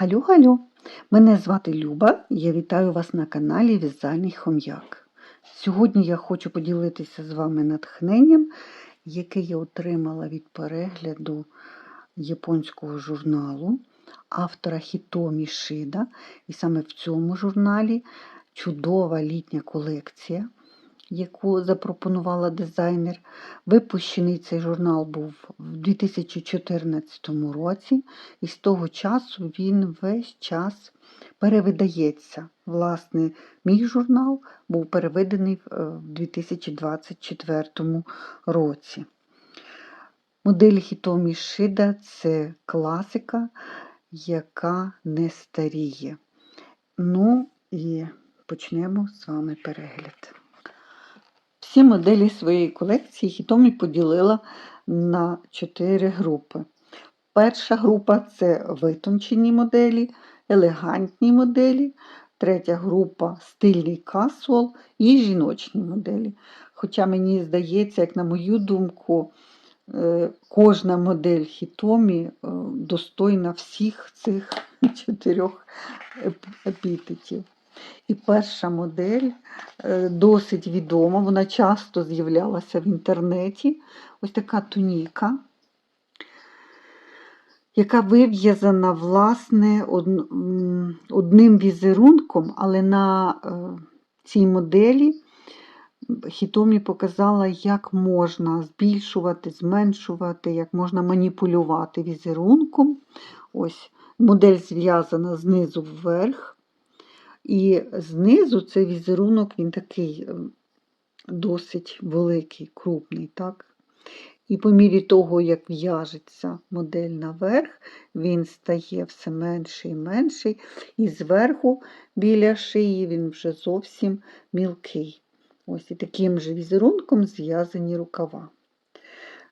Галю-галю! Мене звати Люба я вітаю вас на каналі В'язальний Хом'як. Сьогодні я хочу поділитися з вами натхненням, яке я отримала від перегляду японського журналу автора Хітомі Шида. І саме в цьому журналі чудова літня колекція, яку запропонувала дизайнер. Випущений цей журнал був в 2014 році, і з того часу він весь час перевидається. Власне, мій журнал був переведений в 2024 році. Модель Хітомі Шида це класика, яка не старіє. Ну і почнемо з вами перегляд. Всі моделі своєї колекції Хітомі поділила на чотири групи. Перша група це витончені моделі, елегантні моделі, третя група стильний касуал і жіночні моделі. Хоча мені здається, як на мою думку, е, кожна модель Хітомі е, достойна всіх цих чотирьох епітетів. І перша модель е, досить відома, вона часто з'являлася в інтернеті. Ось така туніка, яка вив'язана, власне, одним візерунком, але на е, цій моделі Хітомі показала, як можна збільшувати, зменшувати, як можна маніпулювати візерунком. Ось Модель зв'язана знизу вверх. І знизу цей візерунок, він такий ем, досить великий, крупний. так? І по мірі того, як в'яжеться модель наверх, він стає все менший і менший, і зверху біля шиї він вже зовсім мілкий. Ось і таким же візерунком зв'язані рукава.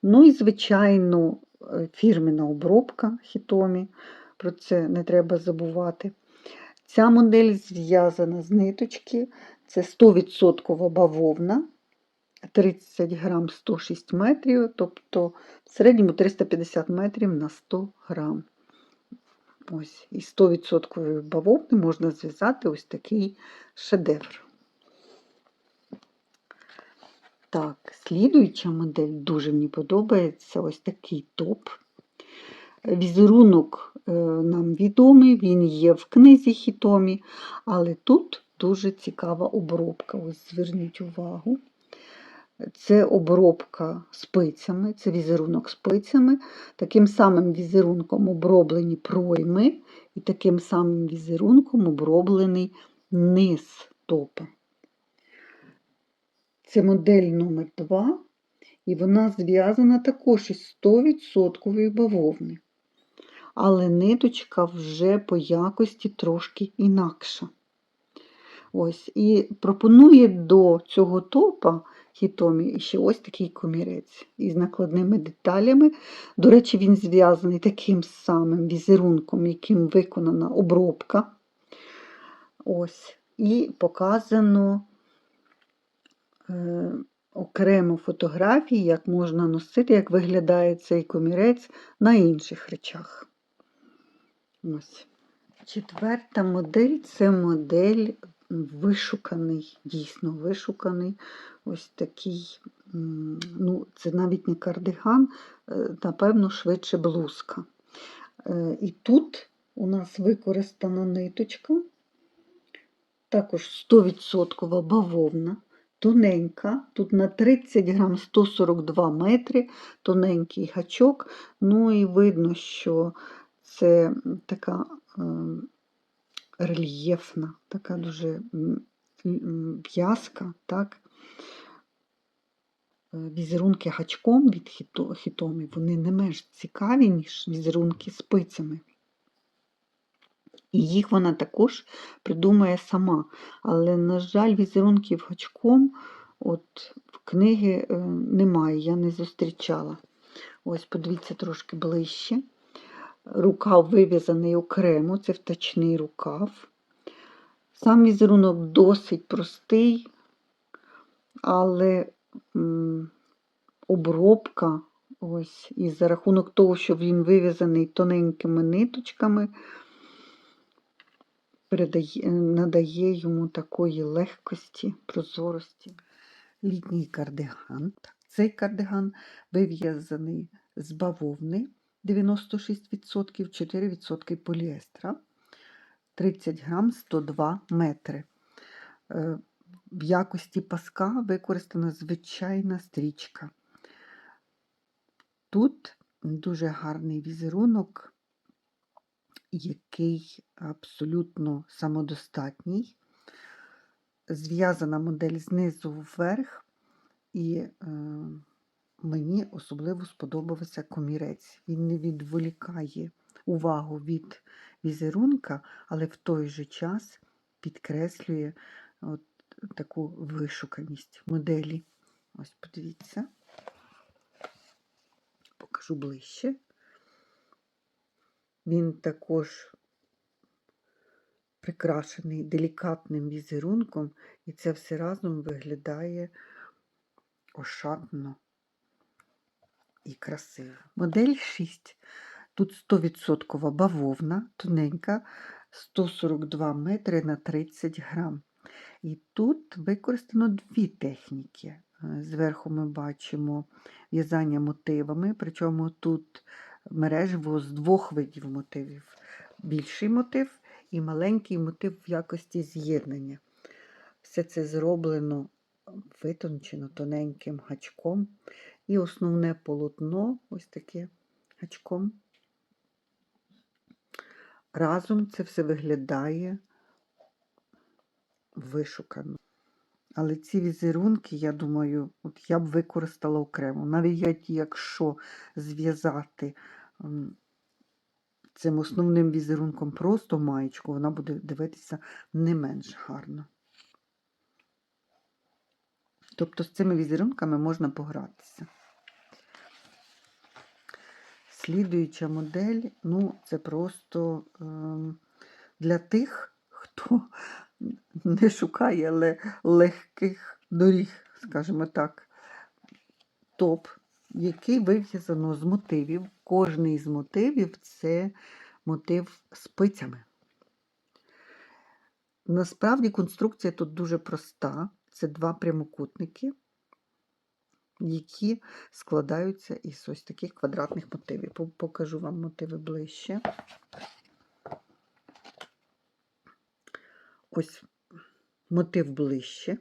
Ну і, звичайно, е, фірмена обробка хітомі, про це не треба забувати. Ця модель зв'язана з ниточки, це 100% бавовна, 30 грам 106 метрів, тобто в середньому 350 метрів на 100 грам. Ось, І 100% бавовни можна зв'язати ось такий шедевр. Так, слідуюча модель дуже мені подобається ось такий топ. Візерунок нам відомий, він є в книзі Хітомі, але тут дуже цікава обробка. Ось зверніть увагу. Це обробка спицями, це візерунок спицями. Таким самим візерунком оброблені пройми, і таким самим візерунком оброблений низ топа. Це модель номер 2 і вона зв'язана також із 100% бавовни але ниточка вже по якості трошки інакша. Ось, І пропонує до цього топа хітомі ще ось такий комірець із накладними деталями. До речі, він зв'язаний таким самим візерунком, яким виконана обробка. Ось, І показано е, окремо фотографії, як можна носити, як виглядає цей комірець на інших речах. Ось. Четверта модель це модель вишуканий, дійсно вишуканий. Ось такий, ну, це навіть не кардиган, е, напевно, швидше блузка. Е, і тут у нас використана ниточка, також 100% бавовна, тоненька, тут на 30 грам 142 метри, тоненький гачок. Ну і видно, що це така е, рельєфна, така дуже в'язка, так? Е, візерунки гачком від хітомі, вони не менш цікаві, ніж візерунки спицями. І їх вона також придумає сама. Але, на жаль, візерунків гачком от в книги е, немає, я не зустрічала. Ось, подивіться трошки ближче. Рукав вив'язаний окремо, це втачний рукав. Сам візерунок досить простий, але обробка, ось, і за рахунок того, що він вив'язаний тоненькими ниточками, передає, надає йому такої легкості, прозорості. Літній кардиган. Цей кардиган вив'язаний з бавовни 96%, 4% поліестра, 30 грам 102 метри. Е, В якості паска використана звичайна стрічка. Тут дуже гарний візерунок, який абсолютно самодостатній. Зв'язана модель знизу вверх, і е, мені особливо сподобався комірець. Він не відволікає увагу від візерунка, але в той же час підкреслює от таку вишуканість моделі. Ось подивіться, покажу ближче. Він також прикрашений делікатним візерунком, і це все разом виглядає ошатно і красиво. Модель 6. Тут 100% бавовна, тоненька, 142 метри на 30 грам. І тут використано дві техніки. Е, Зверху ми бачимо в'язання мотивами, причому тут мережево з двох видів мотивів. Більший мотив і маленький мотив в якості з'єднання. Все це зроблено витончено тоненьким гачком. І основне полотно ось таке гачком. Разом це все виглядає вишукано. Але ці візерунки, я думаю, от я б використала окремо. Навіть якщо зв'язати цим основним візерунком просто маєчку, вона буде дивитися не менш гарно. Тобто з цими візерунками можна погратися. Слідуюча модель, ну, це просто ем, для тих, хто не шукає легких доріг, скажімо так, топ, який вив'язано з мотивів. Кожний з мотивів це мотив спицями. Насправді конструкція тут дуже проста. Це два прямокутники, які складаються із ось таких квадратних мотивів. Покажу вам мотиви ближче. Ось мотив ближче.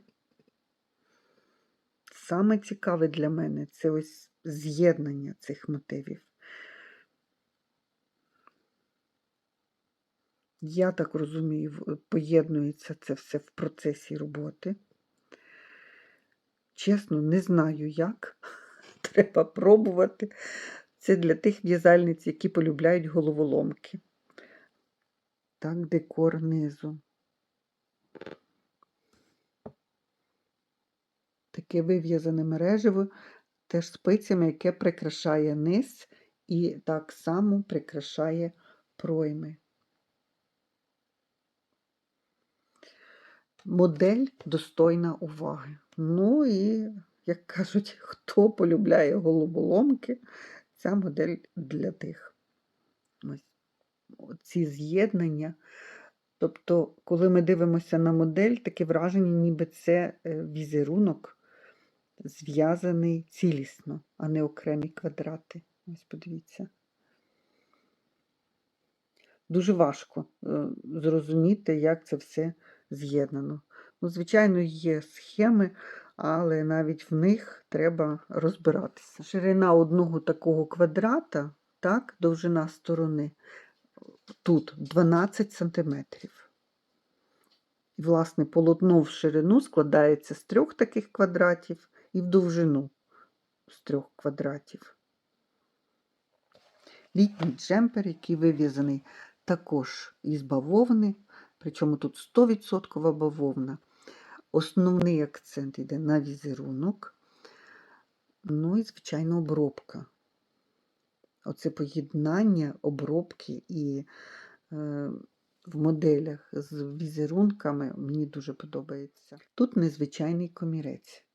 Саме цікаве для мене це ось з'єднання цих мотивів. Я так розумію, поєднується це все в процесі роботи. Чесно, не знаю як. Треба пробувати. Це для тих в'язальниць, які полюбляють головоломки. Так, декор низу. Таке вив'язане мережево, теж спицями, яке прикрашає низ і так само прикрашає пройми. Модель достойна уваги. Ну і, як кажуть, хто полюбляє головоломки, ця модель для тих. Ось ці з'єднання. Тобто, коли ми дивимося на модель, таке враження, ніби це е, візерунок зв'язаний цілісно, а не окремі квадрати. Ось подивіться. Дуже важко е, зрозуміти, як це все з'єднано. Ну, звичайно, є схеми, але навіть в них треба розбиратися. Ширина одного такого квадрата, так, довжина сторони, тут 12 см. Власне, полотно в ширину складається з трьох таких квадратів і в довжину з трьох квадратів. Літній джемпер, який вив'язаний також із бавовни, причому тут 100% бавовна. Основний акцент йде на візерунок, ну і, звичайно, обробка. Оце поєднання обробки і е, в моделях з візерунками мені дуже подобається. Тут незвичайний комірець.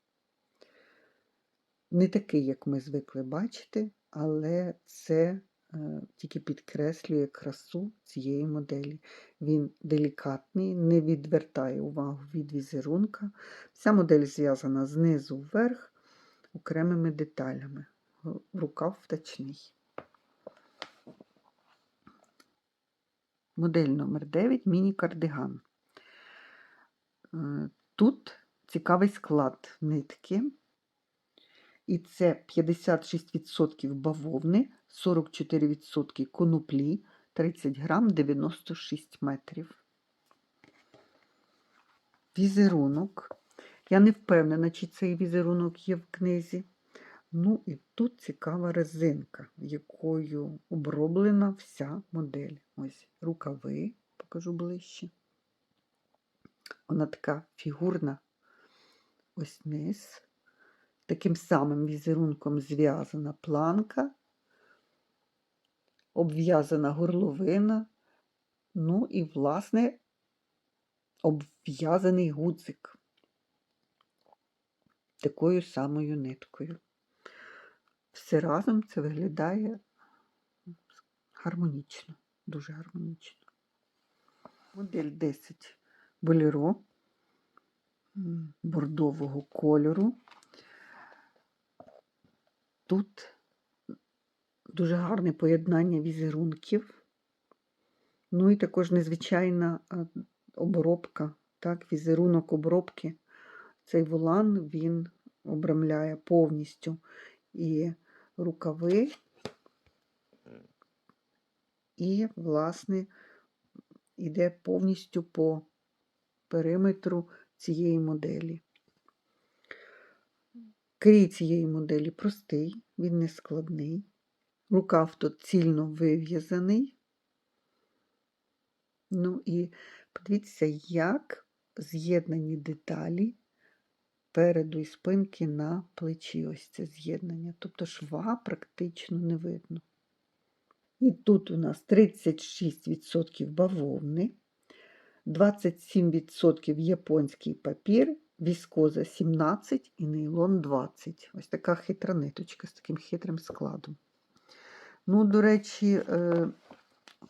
Не такий, як ми звикли бачити, але це тільки підкреслює красу цієї моделі. Він делікатний, не відвертає увагу від візерунка. Ця модель зв'язана знизу вверх окремими деталями. Г- Рукав втачний. Модель номер 9 міні-кардиган. Е, Тут цікавий склад нитки. І це 56% бавовни, 44% коноплі, 30 грам, 96 метрів. Візерунок. Я не впевнена, чи цей візерунок є в книзі. Ну і тут цікава резинка, якою оброблена вся модель. Ось рукави, покажу ближче. Вона така фігурна. Ось низ. Таким самим візерунком зв'язана планка, обв'язана горловина, ну і, власне, обв'язаний гудзик такою самою ниткою. Все разом це виглядає гармонічно, дуже гармонічно. Модель 10 боліро бордового кольору. Тут дуже гарне поєднання візерунків. Ну і також незвичайна обробка, так, візерунок обробки. Цей волан він обрамляє повністю і рукави, і, власне, йде повністю по периметру цієї моделі. Крій цієї моделі простий, він не складний. Рукав тут цільно вив'язаний. Ну і подивіться, як з'єднані деталі переду і спинки на плечі. Ось це з'єднання. Тобто шва практично не видно. І тут у нас 36% бавовни, 27% японський папір, віскоза 17 і нейлон 20. Ось така хитра ниточка з таким хитрим складом. Ну, до речі, е,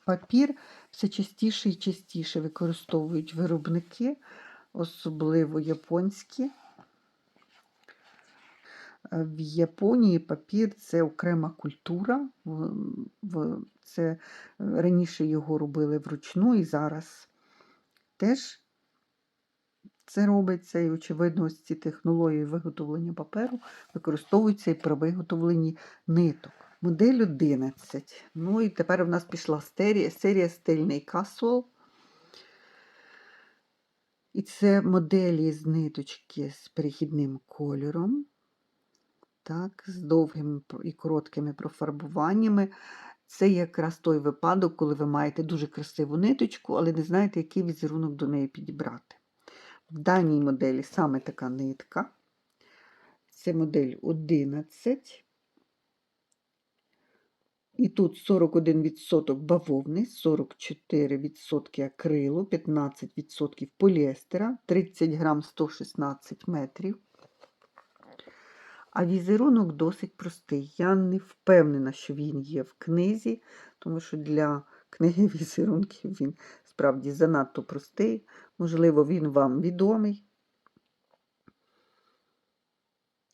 папір все частіше і частіше використовують виробники, особливо японські. Е, В Японії папір це окрема культура. Це е, раніше його робили вручну і зараз теж це робиться. І, очевидно, ось ці технології виготовлення паперу використовуються і при виготовленні ниток. Модель 11. Ну і тепер в нас пішла серія, серія стильний касуал. І це моделі з ниточки з перехідним кольором. Так, з довгими і короткими профарбуваннями. Це якраз той випадок, коли ви маєте дуже красиву ниточку, але не знаєте, який візерунок до неї підібрати. В даній моделі саме така нитка. Це модель 11. І тут 41% бавовни, 44% акрилу, 15% поліестера, 30 грам 116 метрів. А візерунок досить простий. Я не впевнена, що він є в книзі, тому що для книги візерунків він справді занадто простий. Можливо, він вам відомий.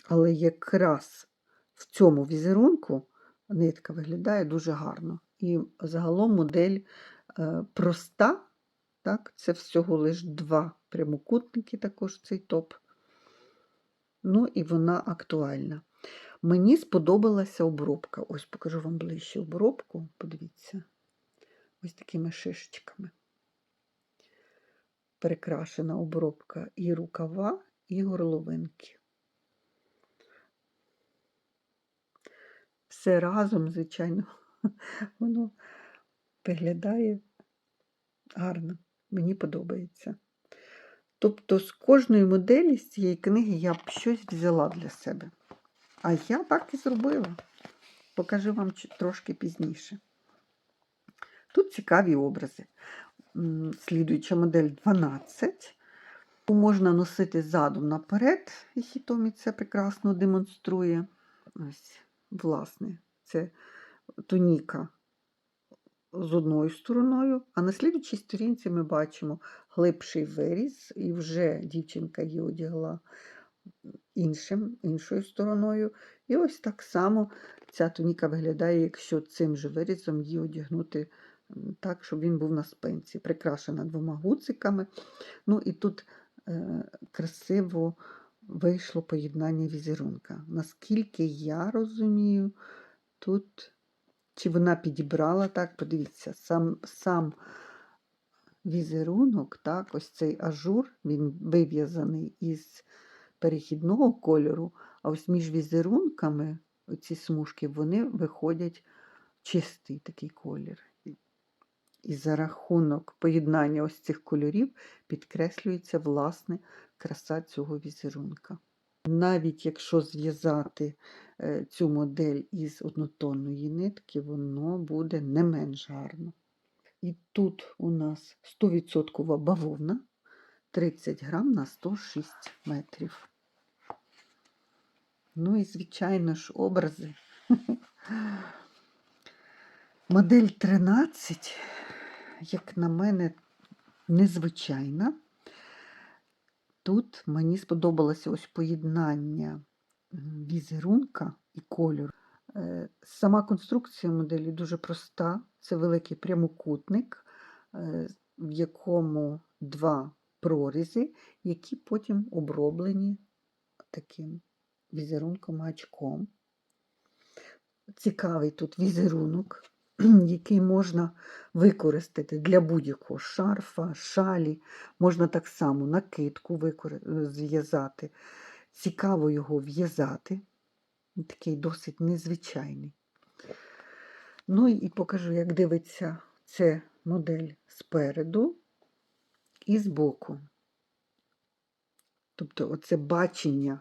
Але якраз в цьому візерунку нитка виглядає дуже гарно. І загалом модель е, проста, так? це всього лише два прямокутники, також цей топ. Ну і вона актуальна. Мені сподобалася обробка. Ось покажу вам ближче обробку. Подивіться, ось такими шишечками. Перекрашена обробка і рукава, і горловинки. Все разом, звичайно, воно виглядає гарно. Мені подобається. Тобто з кожної моделі з цієї книги я б щось взяла для себе. А я так і зробила. Покажу вам трошки пізніше. Тут цікаві образи. Слідуюча модель 12. Можна носити задом наперед, і Хітомі це прекрасно демонструє. Ось, власне, це туніка з одною стороною, а на слідчій сторінці ми бачимо глибший виріз, і вже дівчинка її одягла іншим, іншою стороною. І ось так само ця туніка виглядає, якщо цим же вирізом її одягнути так, щоб він був на спинці, прикрашена двома гуциками. Ну і тут е, красиво вийшло поєднання візерунка. Наскільки я розумію, тут чи вона підібрала так, подивіться, сам, сам візерунок, так, ось цей ажур, він вив'язаний із перехідного кольору, а ось між візерунками ці смужки, вони виходять чистий такий колір. І- за рахунок поєднання ось цих кольорів підкреслюється власне краса цього візерунка. Навіть якщо зв'язати е, цю модель із однотонної нитки, воно буде не менш гарно. І тут у нас 100% бавовна 30 грам на 106 метрів. Ну і, звичайно ж, образи. Модель 13, як на мене, незвичайна. Тут мені сподобалося ось поєднання візерунка і кольору. Е, Сама конструкція моделі дуже проста. Це великий прямокутник, е, в якому два прорізи, які потім оброблені таким візерунком гачком. Цікавий тут візерунок, який можна використати для будь-якого шарфа, шалі, можна так само накидку викори- зв'язати. Цікаво його в'язати. Такий досить незвичайний. Ну і покажу, як дивиться ця модель спереду і збоку. Тобто оце бачення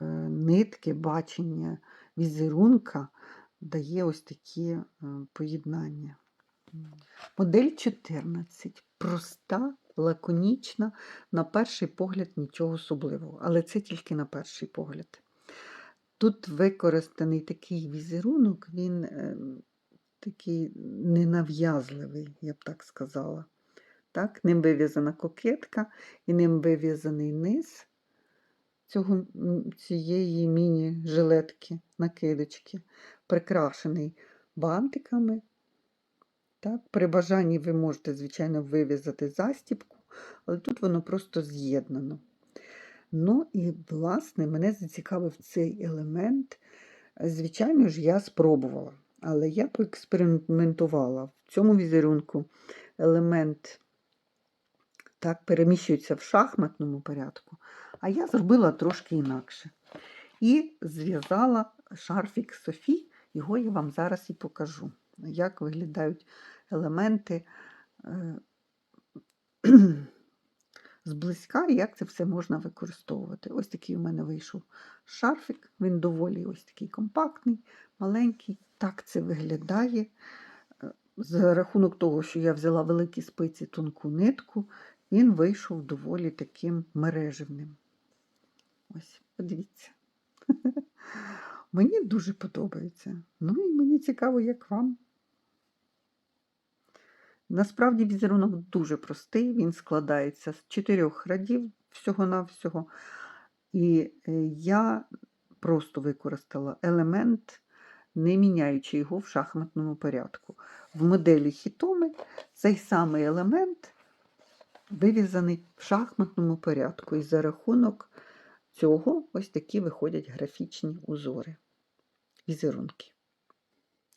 е, нитки, бачення візерунка дає ось такі е, поєднання. Модель 14. Проста, лаконічна, на перший погляд нічого особливого, але це тільки на перший погляд. Тут використаний такий візерунок, він е, такий ненав'язливий, я б так сказала. Так? Ним вив'язана кокетка і ним вив'язаний низ цього, цієї міні-жилетки, накидочки, прикрашений бантиками. Так? При бажанні ви можете, звичайно, вив'язати застібку, але тут воно просто з'єднано. Ну і, власне, мене зацікавив цей елемент. Звичайно ж, я спробувала, але я поекспериментувала. В цьому візерунку елемент так переміщується в шахматному порядку, а я зробила трошки інакше. І зв'язала шарфік Софі, його я вам зараз і покажу, як виглядають елементи е, зблизька, і як це все можна використовувати. Ось такий у мене вийшов шарфік, він доволі ось такий компактний, маленький. Так це виглядає. Е, За рахунок того, що я взяла великі спиці тонку нитку, він вийшов доволі таким мережевним. Ось, подивіться. Мені дуже подобається. Ну і мені цікаво, як вам. Насправді візерунок дуже простий, він складається з чотирьох радів всього-навсього. І е, я просто використала елемент, не міняючи його в шахматному порядку. В моделі Хітоми цей самий елемент вивізаний в шахматному порядку. І за рахунок цього ось такі виходять графічні узори, візерунки.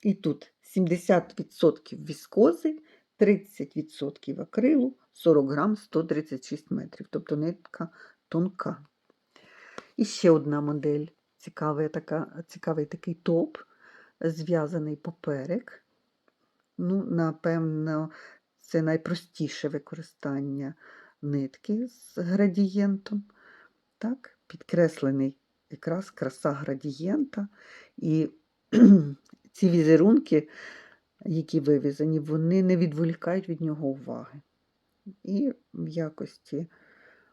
І тут 70% віскози, 30% акрилу, 40 грам 136 метрів. Тобто нитка тонка. І ще одна модель. Цікавий, така, цікавий такий топ, зв'язаний поперек. Ну, напевно, це найпростіше використання нитки з градієнтом. Так, підкреслений якраз краса градієнта. І ці візерунки, які вивізані, вони не відволікають від нього уваги. І в якості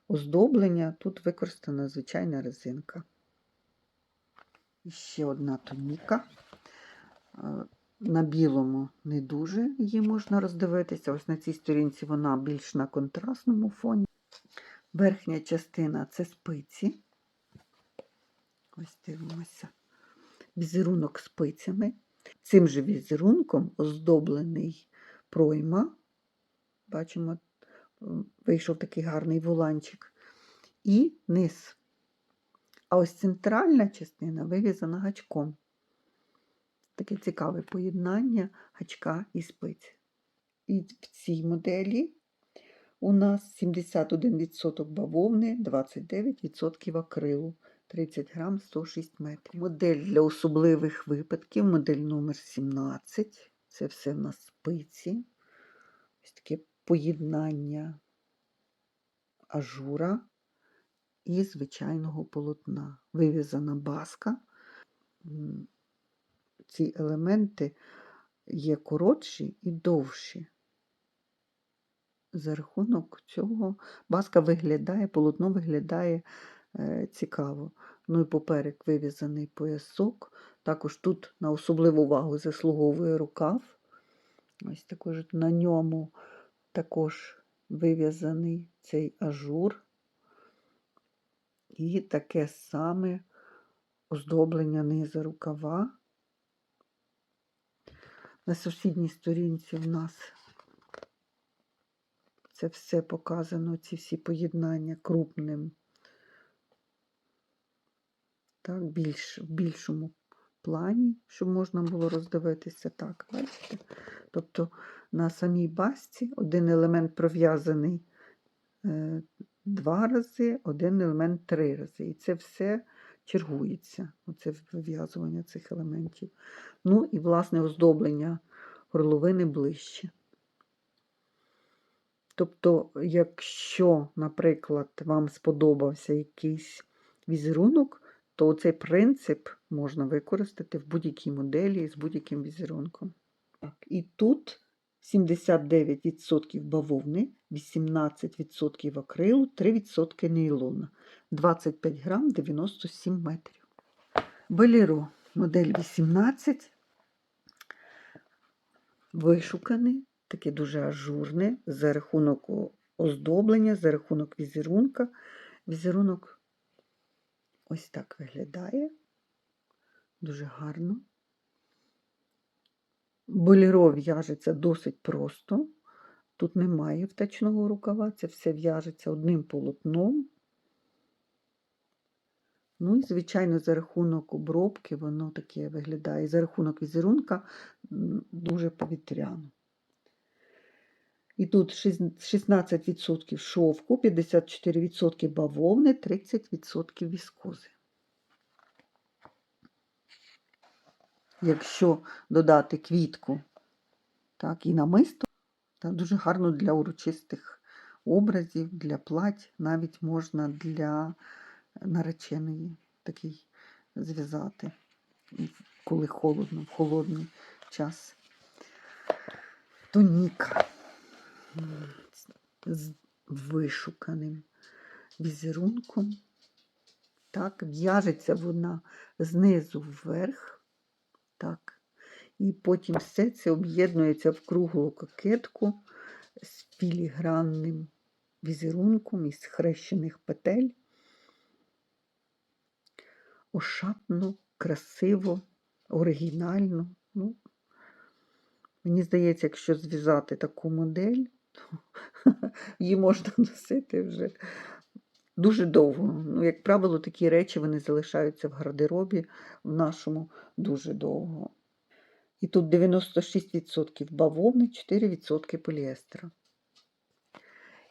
оздоблення тут використана звичайна резинка. І ще одна туніка. На білому не дуже її можна роздивитися. Ось на цій сторінці вона більш на контрастному фоні. Верхня частина це спиці. Ось дивимося. Візерунок спицями. Цим же візерунком оздоблений пройма. Бачимо, вийшов такий гарний воланчик. І низ. А ось центральна частина вив'язана гачком. Таке цікаве поєднання гачка і спиць. І в цій моделі у нас 71% бавовни, 29% акрилу, 30 грам 106 метрів. Модель для особливих випадків, модель номер 17. Це все в нас спиці. Ось таке поєднання ажура і звичайного полотна. Вив'язана баска. Ці елементи є коротші і довші. За рахунок цього баска виглядає, полотно виглядає е, цікаво. Ну і поперек вив'язаний поясок. Також тут на особливу увагу заслуговує рукав. Ось також на ньому також вив'язаний цей ажур. І таке саме оздоблення низа рукава. На сусідній сторінці в нас це все показано, ці всі поєднання крупним. Так, більш, в більшому плані, щоб можна було роздивитися так, бачите? Тобто на самій басці один елемент пров'язаний е, два рази, один елемент три рази. І це все чергується, оце вив'язування цих елементів. Ну і, власне, оздоблення горловини ближче. Тобто, якщо, наприклад, вам сподобався якийсь візерунок, то цей принцип можна використати в будь-якій моделі з будь-яким візерунком. Так, і тут 79% бавовни, 18% акрилу, 3% нейлона, 25 грам 97 метрів. Беліро модель 18, вишуканий, таке дуже ажурне, за рахунок оздоблення, за рахунок візерунка. Візерунок ось так виглядає. Дуже гарно. Боліро в'яжеться досить просто. Тут немає втачного рукава, це все в'яжеться одним полотном. Ну і, звичайно, за рахунок обробки воно таке виглядає. За рахунок візерунка дуже повітряно. І тут 16% шовку, 54% бавовни, 30% віскози. Якщо додати квітку так, і намисто, так, дуже гарно для урочистих образів, для плать, навіть можна для нареченої такий зв'язати, коли холодно, в холодний час. Тоніка з вишуканим візерунком. Так, в'яжеться вона знизу вверх. Так. І потім все це об'єднується в круглу кокетку з філігранним візерунком із хрещених петель. Ошатно, красиво, оригінально. Ну, мені здається, якщо зв'язати таку модель, то її можна носити вже дуже довго. Ну, як правило, такі речі вони залишаються в гардеробі в нашому дуже довго. І тут 96% бавовни, 4% поліестера.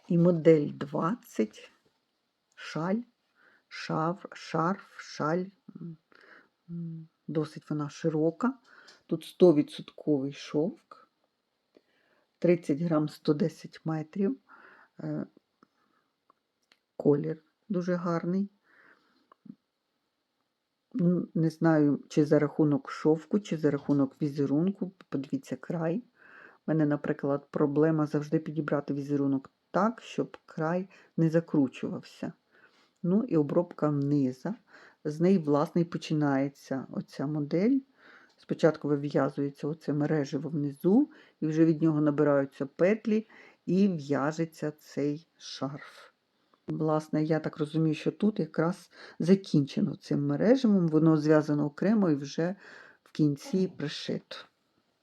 І модель 20, шаль, шав, шарф, шаль. Досить вона широка. Тут 100% шовк, 30 грам 110 метрів. Е, Колір дуже гарний. Не знаю, чи за рахунок шовку, чи за рахунок візерунку. Подивіться край. У мене, наприклад, проблема завжди підібрати візерунок так, щоб край не закручувався. Ну і обробка низа. З неї, власне, і починається оця модель. Спочатку вив'язується оце мережево внизу, і вже від нього набираються петлі, і в'яжеться цей шарф. Власне, я так розумію, що тут якраз закінчено цим мережевом, воно зв'язано окремо і вже в кінці пришито.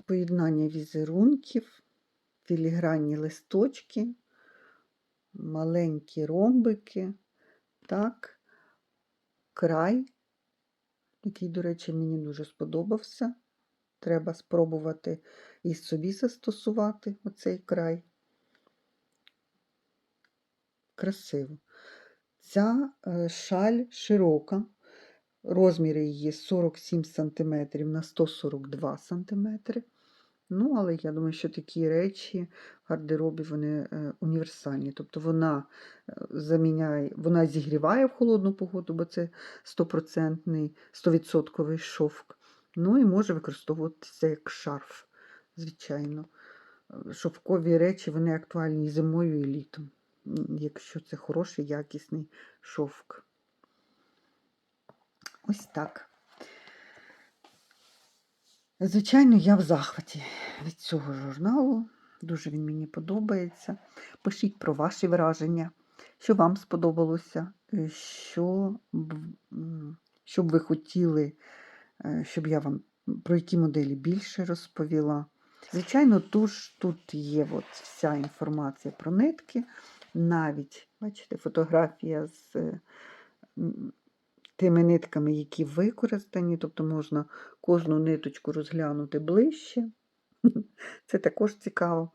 Поєднання візерунків, філігранні листочки, маленькі ромбики, так, край, який, до речі, мені дуже сподобався. Треба спробувати і собі застосувати оцей край. Красиво. Ця е, шаль широка, розміри її 47 см на 142 см. Ну, але я думаю, що такі речі в гардеробі вони е, універсальні. Тобто вона е, заміняє, вона зігріває в холодну погоду, бо це 100%, 100% шовк. Ну і може використовуватися як шарф, звичайно. Е, Шовкові речі вони актуальні і зимою, і літом, якщо це хороший, якісний шовк. Ось так. Звичайно, я в захваті від цього журналу. Дуже він мені подобається. Пишіть про ваші враження, що вам сподобалося, е, що, що б ви хотіли, е, щоб я вам про які моделі більше розповіла. Звичайно, туж тут є от вся інформація про нитки, навіть, бачите, фотографія з е, тими нитками, які використані, тобто можна кожну ниточку розглянути ближче. Це також цікаво.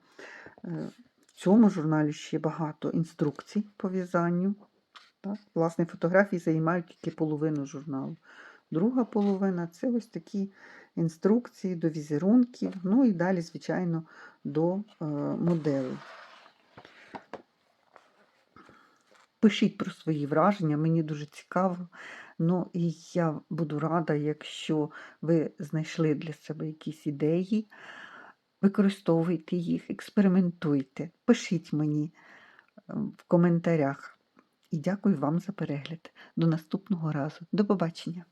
Е, В цьому журналі ще багато інструкцій по в'язанню. Власне, фотографії займають тільки половину журналу. Друга половина це ось такі інструкції до візерунків, ну і далі, звичайно, до е, моделей. Пишіть про свої враження, мені дуже цікаво. Ну і я буду рада, якщо ви знайшли для себе якісь ідеї, використовуйте їх, експериментуйте, пишіть мені е, в коментарях. І дякую вам за перегляд. До наступного разу. До побачення!